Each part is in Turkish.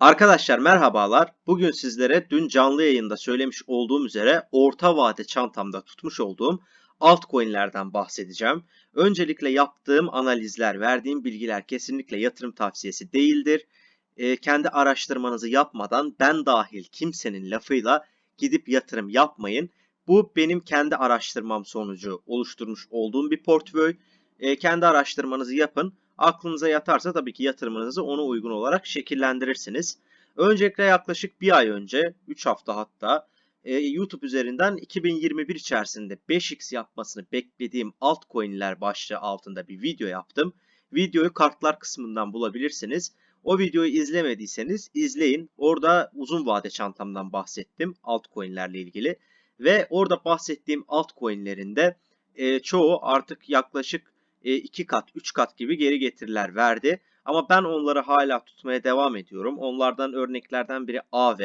Arkadaşlar merhabalar. Bugün sizlere dün canlı yayında söylemiş olduğum üzere orta vade çantamda tutmuş olduğum altcoin'lerden bahsedeceğim. Öncelikle yaptığım analizler, verdiğim bilgiler kesinlikle yatırım tavsiyesi değildir. Ee, kendi araştırmanızı yapmadan ben dahil kimsenin lafıyla gidip yatırım yapmayın. Bu benim kendi araştırmam sonucu oluşturmuş olduğum bir portföy. Ee, kendi araştırmanızı yapın. Aklınıza yatarsa tabii ki yatırımınızı ona uygun olarak şekillendirirsiniz. Öncelikle yaklaşık bir ay önce, 3 hafta hatta e, YouTube üzerinden 2021 içerisinde 5x yapmasını beklediğim altcoin'ler başlığı altında bir video yaptım. Videoyu kartlar kısmından bulabilirsiniz. O videoyu izlemediyseniz izleyin. Orada uzun vade çantamdan bahsettim altcoin'lerle ilgili. Ve orada bahsettiğim altcoin'lerin de e, çoğu artık yaklaşık 2 kat, 3 kat gibi geri getiriler verdi. Ama ben onları hala tutmaya devam ediyorum. Onlardan örneklerden biri AV.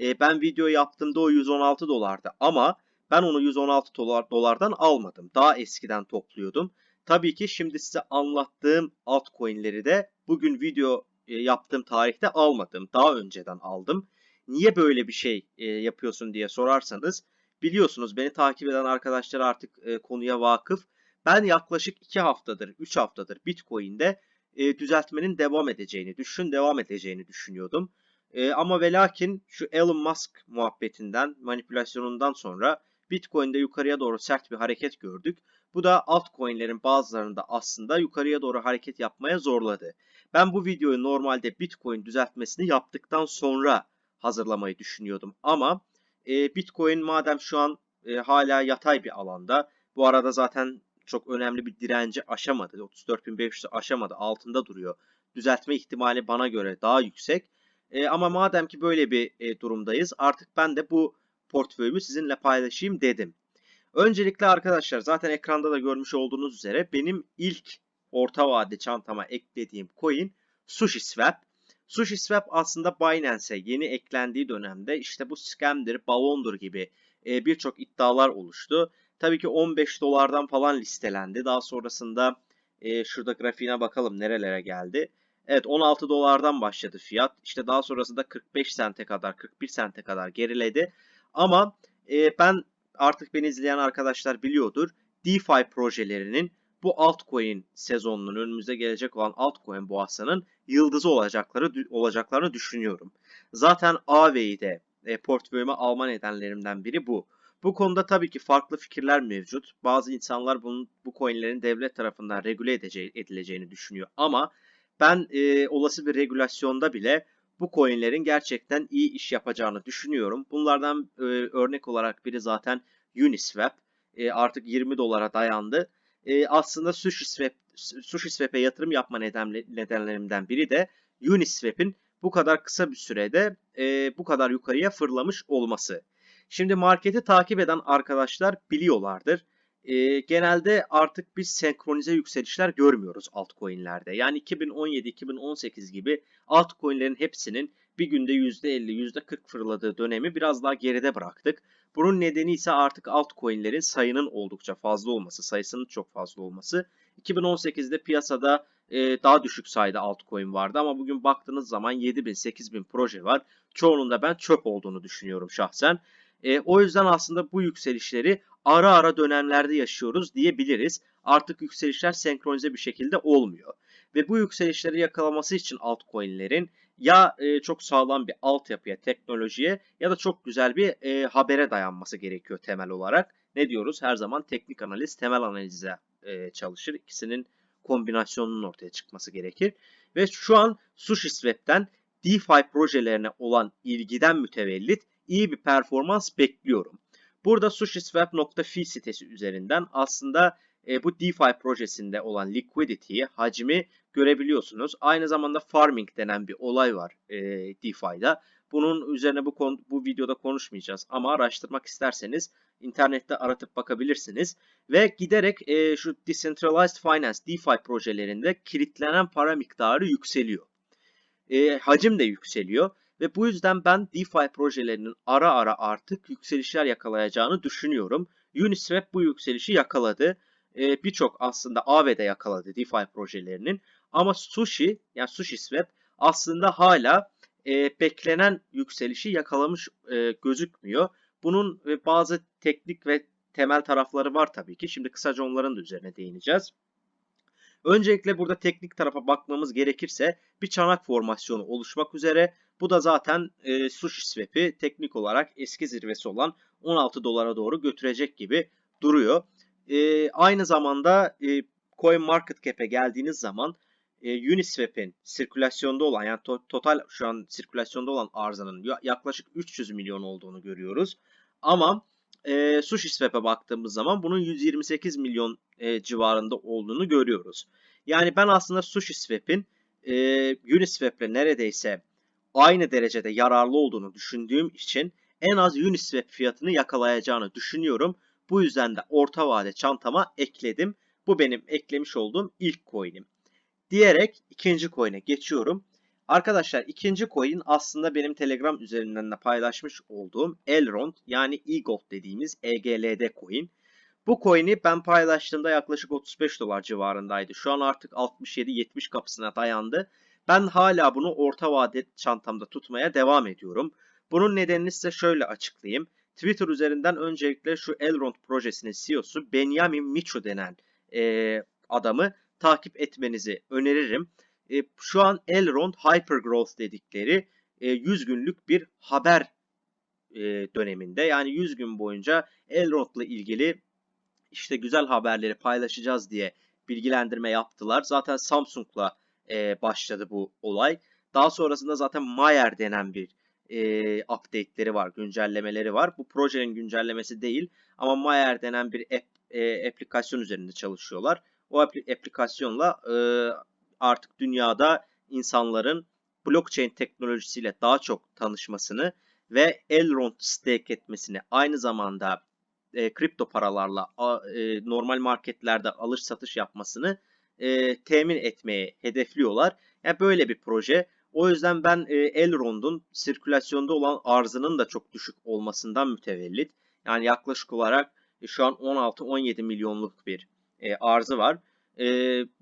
E, ben video yaptığımda o 116 dolardı ama ben onu 116 dolar, dolardan almadım. Daha eskiden topluyordum. Tabii ki şimdi size anlattığım altcoin'leri de bugün video e, yaptığım tarihte almadım. Daha önceden aldım. Niye böyle bir şey e, yapıyorsun diye sorarsanız biliyorsunuz beni takip eden arkadaşlar artık e, konuya vakıf. Ben yaklaşık 2 haftadır, 3 haftadır Bitcoin'de e, düzeltmenin devam edeceğini, düşüşün devam edeceğini düşünüyordum. E, ama ve lakin şu Elon Musk muhabbetinden, manipülasyonundan sonra Bitcoin'de yukarıya doğru sert bir hareket gördük. Bu da altcoin'lerin bazılarında aslında yukarıya doğru hareket yapmaya zorladı. Ben bu videoyu normalde Bitcoin düzeltmesini yaptıktan sonra hazırlamayı düşünüyordum. Ama e, Bitcoin madem şu an e, hala yatay bir alanda, bu arada zaten çok önemli bir direnci aşamadı. 34.500'ü aşamadı. Altında duruyor. Düzeltme ihtimali bana göre daha yüksek. E, ama madem ki böyle bir e, durumdayız artık ben de bu portföyümü sizinle paylaşayım dedim. Öncelikle arkadaşlar zaten ekranda da görmüş olduğunuz üzere benim ilk orta vade çantama eklediğim coin SushiSwap. SushiSwap aslında Binance'e yeni eklendiği dönemde işte bu scam'dir, balondur gibi e, birçok iddialar oluştu. Tabii ki 15 dolardan falan listelendi. Daha sonrasında e, şurada grafiğine bakalım nerelere geldi. Evet 16 dolardan başladı fiyat. İşte daha sonrasında 45 sente kadar 41 sente kadar geriledi. Ama e, ben artık beni izleyen arkadaşlar biliyordur. DeFi projelerinin bu altcoin sezonunun önümüzde gelecek olan altcoin boğasının yıldızı olacakları olacaklarını düşünüyorum. Zaten AV'yi de e, portföyüme alma nedenlerimden biri bu. Bu konuda tabii ki farklı fikirler mevcut. Bazı insanlar bunun, bu coinlerin devlet tarafından regüle edeceği, edileceğini düşünüyor. Ama ben e, olası bir regülasyonda bile bu coinlerin gerçekten iyi iş yapacağını düşünüyorum. Bunlardan e, örnek olarak biri zaten Uniswap. E, artık 20 dolara dayandı. E, aslında SushiSwap, SushiSwap'e yatırım yapma nedenlerimden biri de Uniswap'in bu kadar kısa bir sürede e, bu kadar yukarıya fırlamış olması. Şimdi marketi takip eden arkadaşlar biliyorlardır. E, genelde artık biz senkronize yükselişler görmüyoruz altcoin'lerde. Yani 2017-2018 gibi altcoin'lerin hepsinin bir günde %50, %40 fırladığı dönemi biraz daha geride bıraktık. Bunun nedeni ise artık altcoin'lerin sayının oldukça fazla olması, sayısının çok fazla olması. 2018'de piyasada e, daha düşük sayıda altcoin vardı ama bugün baktığınız zaman 7000, 8000 proje var. Çoğunun da ben çöp olduğunu düşünüyorum şahsen. E, o yüzden aslında bu yükselişleri ara ara dönemlerde yaşıyoruz diyebiliriz. Artık yükselişler senkronize bir şekilde olmuyor. Ve bu yükselişleri yakalaması için altcoin'lerin ya e, çok sağlam bir altyapıya, teknolojiye ya da çok güzel bir e, habere dayanması gerekiyor temel olarak. Ne diyoruz? Her zaman teknik analiz, temel analize e, çalışır. İkisinin kombinasyonunun ortaya çıkması gerekir. Ve şu an SushiSwap'ten DeFi projelerine olan ilgiden mütevellit iyi bir performans bekliyorum. Burada sushiswap.fi sitesi üzerinden aslında e, bu DeFi projesinde olan liquidity'yi, hacmi görebiliyorsunuz. Aynı zamanda farming denen bir olay var e, DeFi'da. Bunun üzerine bu konu, bu videoda konuşmayacağız ama araştırmak isterseniz internette aratıp bakabilirsiniz. Ve giderek e, şu Decentralized Finance DeFi projelerinde kilitlenen para miktarı yükseliyor. E, hacim de yükseliyor. Ve bu yüzden ben DeFi projelerinin ara ara artık yükselişler yakalayacağını düşünüyorum. Uniswap bu yükselişi yakaladı. Ee, Birçok aslında AV'de yakaladı DeFi projelerinin. Ama Sushi yani SushiSwap aslında hala e, beklenen yükselişi yakalamış e, gözükmüyor. Bunun e, bazı teknik ve temel tarafları var tabii ki. Şimdi kısaca onların da üzerine değineceğiz. Öncelikle burada teknik tarafa bakmamız gerekirse bir çanak formasyonu oluşmak üzere. Bu da zaten e, sushi swap'i teknik olarak eski zirvesi olan 16 dolara doğru götürecek gibi duruyor. E, aynı zamanda e, Coin Market Cap'e geldiğiniz zaman e, Uniswap'in sirkülasyonda olan yani to total şu an sirkülasyonda olan arzanın yaklaşık 300 milyon olduğunu görüyoruz. Ama e, SushiSwap'e baktığımız zaman bunun 128 milyon e, civarında olduğunu görüyoruz. Yani ben aslında SushiSwap'in e, Uniswap'le neredeyse aynı derecede yararlı olduğunu düşündüğüm için en az Uniswap fiyatını yakalayacağını düşünüyorum. Bu yüzden de orta vade çantama ekledim. Bu benim eklemiş olduğum ilk coin'im. Diyerek ikinci coin'e geçiyorum. Arkadaşlar ikinci coin aslında benim Telegram üzerinden de paylaşmış olduğum Elrond yani E-Gold dediğimiz EGLD coin. Bu coin'i ben paylaştığımda yaklaşık 35 dolar civarındaydı. Şu an artık 67-70 kapısına dayandı. Ben hala bunu orta vade çantamda tutmaya devam ediyorum. Bunun nedenini size şöyle açıklayayım. Twitter üzerinden öncelikle şu Elrond projesinin CEO'su Benjamin Micho denen e, adamı takip etmenizi öneririm. E, şu an Elrond Hypergrowth dedikleri e, 100 günlük bir haber e, döneminde. Yani 100 gün boyunca Elrond'la ilgili işte güzel haberleri paylaşacağız diye bilgilendirme yaptılar. Zaten Samsung'la e, başladı bu olay. Daha sonrasında zaten Mayer denen bir e, update'leri var, güncellemeleri var. Bu projenin güncellemesi değil ama Mayer denen bir app, e, aplikasyon üzerinde çalışıyorlar. O aplikasyonla e, artık dünyada insanların blockchain teknolojisiyle daha çok tanışmasını ve Elrond stake etmesini aynı zamanda e, kripto paralarla e, normal marketlerde alış satış yapmasını e, temin etmeye hedefliyorlar. Yani böyle bir proje. O yüzden ben e, Elrond'un sirkülasyonda olan arzının da çok düşük olmasından mütevellit. Yani yaklaşık olarak e, şu an 16-17 milyonluk bir e, arzı var. E,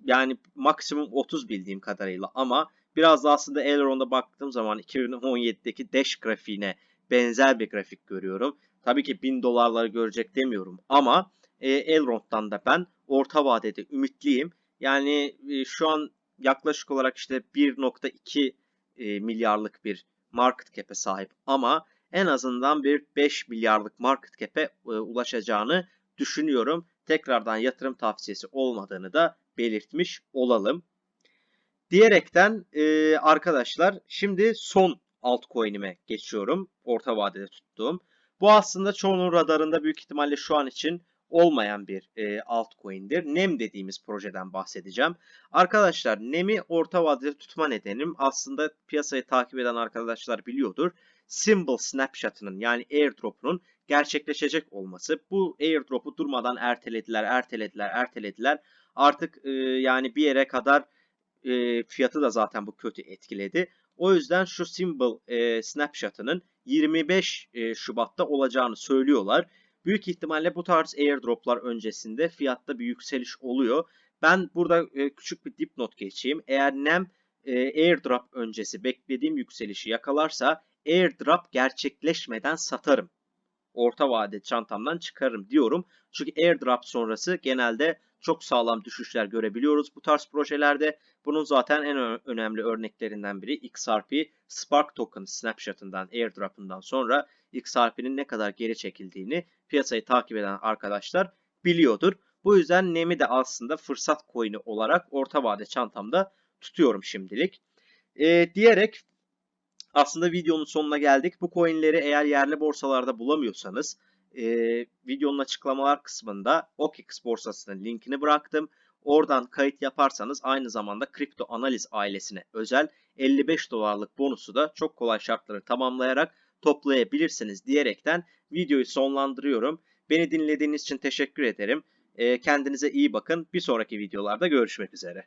yani maksimum 30 bildiğim kadarıyla ama biraz da aslında Elrond'a baktığım zaman 2017'deki Dash grafiğine benzer bir grafik görüyorum. Tabii ki 1000 dolarları görecek demiyorum ama e, Elrond'dan da ben orta vadede ümitliyim. Yani e, şu an yaklaşık olarak işte 1.2 e, milyarlık bir market cap'e sahip ama en azından bir 5 milyarlık market cap'e e, ulaşacağını düşünüyorum. Tekrardan yatırım tavsiyesi olmadığını da belirtmiş olalım. Diyerekten arkadaşlar şimdi son altcoin'ime geçiyorum. Orta vadede tuttuğum. Bu aslında çoğunun radarında büyük ihtimalle şu an için olmayan bir e, altcoin'dir. NEM dediğimiz projeden bahsedeceğim. Arkadaşlar NEM'i orta vadede tutma nedenim aslında piyasayı takip eden arkadaşlar biliyordur. Symbol snapshot'ının yani airdrop'un gerçekleşecek olması. Bu airdrop'u durmadan ertelediler, ertelediler, ertelediler. Artık e, yani bir yere kadar e, fiyatı da zaten bu kötü etkiledi. O yüzden şu Symbol e, snapshot'ının 25 e, Şubat'ta olacağını söylüyorlar. Büyük ihtimalle bu tarz airdroplar öncesinde fiyatta bir yükseliş oluyor. Ben burada e, küçük bir dipnot geçeyim. Eğer NEM e, airdrop öncesi beklediğim yükselişi yakalarsa airdrop gerçekleşmeden satarım. Orta vade çantamdan çıkarım diyorum. Çünkü airdrop sonrası genelde çok sağlam düşüşler görebiliyoruz bu tarz projelerde. Bunun zaten en önemli örneklerinden biri XRP Spark Token snapshot'ından, airdrop'ından sonra XRP'nin ne kadar geri çekildiğini piyasayı takip eden arkadaşlar biliyordur. Bu yüzden NEM'i de aslında fırsat coin'i olarak orta vade çantamda tutuyorum şimdilik. Ee, diyerek aslında videonun sonuna geldik. Bu coinleri eğer yerli borsalarda bulamıyorsanız e, videonun açıklamalar kısmında OKX borsasının linkini bıraktım. Oradan kayıt yaparsanız aynı zamanda kripto analiz ailesine özel 55 dolarlık bonusu da çok kolay şartları tamamlayarak toplayabilirsiniz diyerekten videoyu sonlandırıyorum. Beni dinlediğiniz için teşekkür ederim. Kendinize iyi bakın. Bir sonraki videolarda görüşmek üzere.